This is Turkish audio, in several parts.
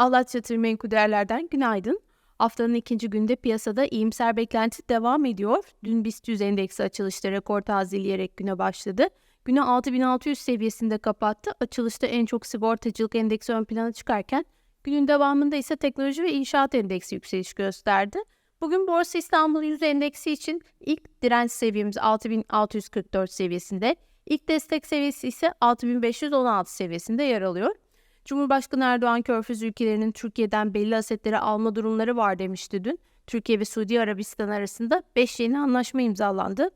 Alat Yatırım Menkul günaydın. Haftanın ikinci günde piyasada iyimser beklenti devam ediyor. Dün BIST 100 endeksi açılışta rekor tazeleyerek güne başladı. Güne 6600 seviyesinde kapattı. Açılışta en çok sigortacılık endeksi ön plana çıkarken günün devamında ise teknoloji ve inşaat endeksi yükseliş gösterdi. Bugün Borsa İstanbul 100 endeksi için ilk direnç seviyemiz 6644 seviyesinde, ilk destek seviyesi ise 6516 seviyesinde yer alıyor. Cumhurbaşkanı Erdoğan Körfez ülkelerinin Türkiye'den belli asetleri alma durumları var demişti dün. Türkiye ve Suudi Arabistan arasında 5 yeni anlaşma imzalandı.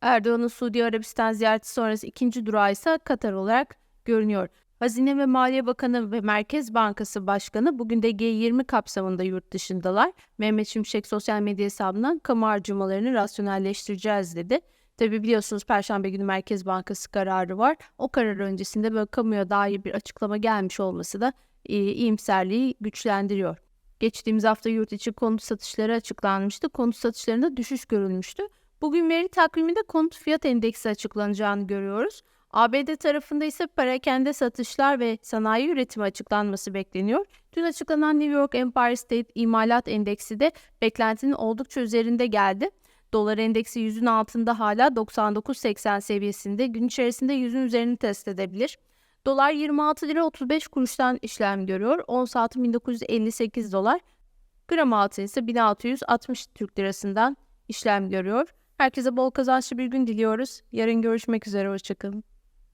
Erdoğan'ın Suudi Arabistan ziyareti sonrası ikinci durağı ise Katar olarak görünüyor. Hazine ve Maliye Bakanı ve Merkez Bankası Başkanı bugün de G20 kapsamında yurt dışındalar. Mehmet Şimşek sosyal medya hesabından kamu harcamalarını rasyonelleştireceğiz dedi. Tabi biliyorsunuz Perşembe günü Merkez Bankası kararı var. O karar öncesinde böyle kamuya dair bir açıklama gelmiş olması da e, iyimserliği güçlendiriyor. Geçtiğimiz hafta yurt içi konut satışları açıklanmıştı. Konut satışlarında düşüş görülmüştü. Bugün veri takviminde konut fiyat endeksi açıklanacağını görüyoruz. ABD tarafında ise perakende satışlar ve sanayi üretimi açıklanması bekleniyor. Dün açıklanan New York Empire State İmalat Endeksi de beklentinin oldukça üzerinde geldi. Dolar endeksi 100'ün altında hala 99.80 seviyesinde gün içerisinde 100'ün üzerini test edebilir. Dolar 26 lira 35 kuruştan işlem görüyor. Ons altın 1958 dolar. Gram altın ise 1660 Türk lirasından işlem görüyor. Herkese bol kazançlı bir gün diliyoruz. Yarın görüşmek üzere. Hoşçakalın.